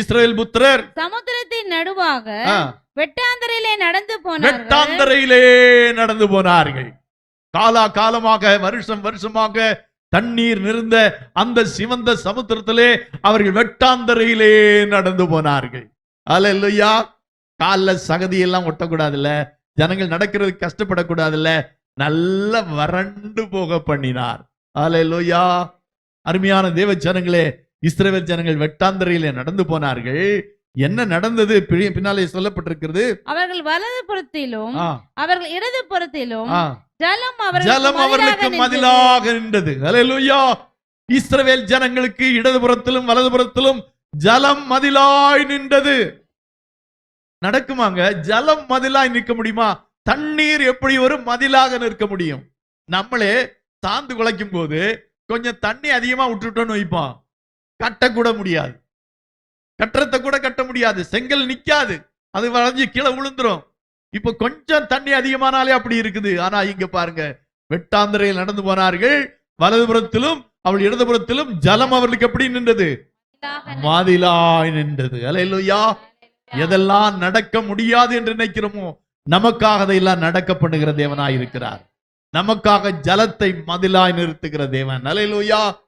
இஸ்ரவேல் புத்திரர். சமுத்திரத்தின் நடுவாக வெட்டாந்தரையிலே நடந்து போனார்கள். வெட்டாந்தரையிலே நடந்து போனார்கள். காலா காலமாக வருஷம் வருஷமாக தண்ணீர் நிறைந்த அந்த சிவந்த சமுத்திரத்திலே அவர்கள் வெட்டாந்தரையிலே நடந்து போனார்கள். அல்லேலூயா கால்ல சகதி எல்லாம் ஒட்டக்கூடாதுல்ல. ஜனங்கள் நடக்கிறதுக்கு கஷ்டப்படக்கூடாதுல்ல. நல்ல வறண்டு போக பண்ணினார். அல்லேலூயா அருமையான தேவ ஜனங்களே இஸ்ரவேல் ஜனங்கள் வெட்டாந்தரையிலே நடந்து போனார்கள். என்ன நடந்தது? பின்னாலே சொல்லப்பட்டிருக்கிறது. அவர்கள் வலது புறத்திலும் அவர்கள் இடது புறத்திலும். ஜலம் ஜலம் அவர்களுக்கு மதிலாக நின்றது. ஹalleluya. இஸ்ரவேல் ஜனங்களுக்கு இடதுபுறத்திலும் வலதுபுறத்திலும் ஜலம் மதிலாய் நின்றது. நடக்குமாங்க? ஜலம் மதிலாய் நிற்க முடியுமா? தண்ணீர் எப்படி ஒரு மதிலாக நிற்க முடியும்? நம்மளே சாந்து குலைக்கும் போது கொஞ்சம் தண்ணி அதிகமா விட்டுட்டோம்னு வைப்போம். கட்டக்கூட முடியாது. கட்டுறத கூட கட்ட முடியாது. செங்கல் நிக்காது. அது வளைஞ்சு கீழே விழுந்துரும். இப்ப கொஞ்சம் தண்ணி அதிகமானாலே அப்படி இருக்குது. ஆனா இங்க பாருங்க. வெட்டாந்திரையில் நடந்து போனார்கள். வலதுபுறத்திலும் அவள் இடதுபுறத்திலும் ஜலம் அவர்களுக்கு எப்படி நின்றது? மாதிலாய் நின்றது. அலையிலுயா. எதெல்லாம் நடக்க முடியாது என்று நினைக்கிறோமோ நமக்காக அதையெல்லாம் நடக்க பண்ணுகிற தேவனாய் இருக்கிறார். நமக்காக ஜலத்தை மதிலாய் நிறுத்துகிற தேவன். அலையிலுயா.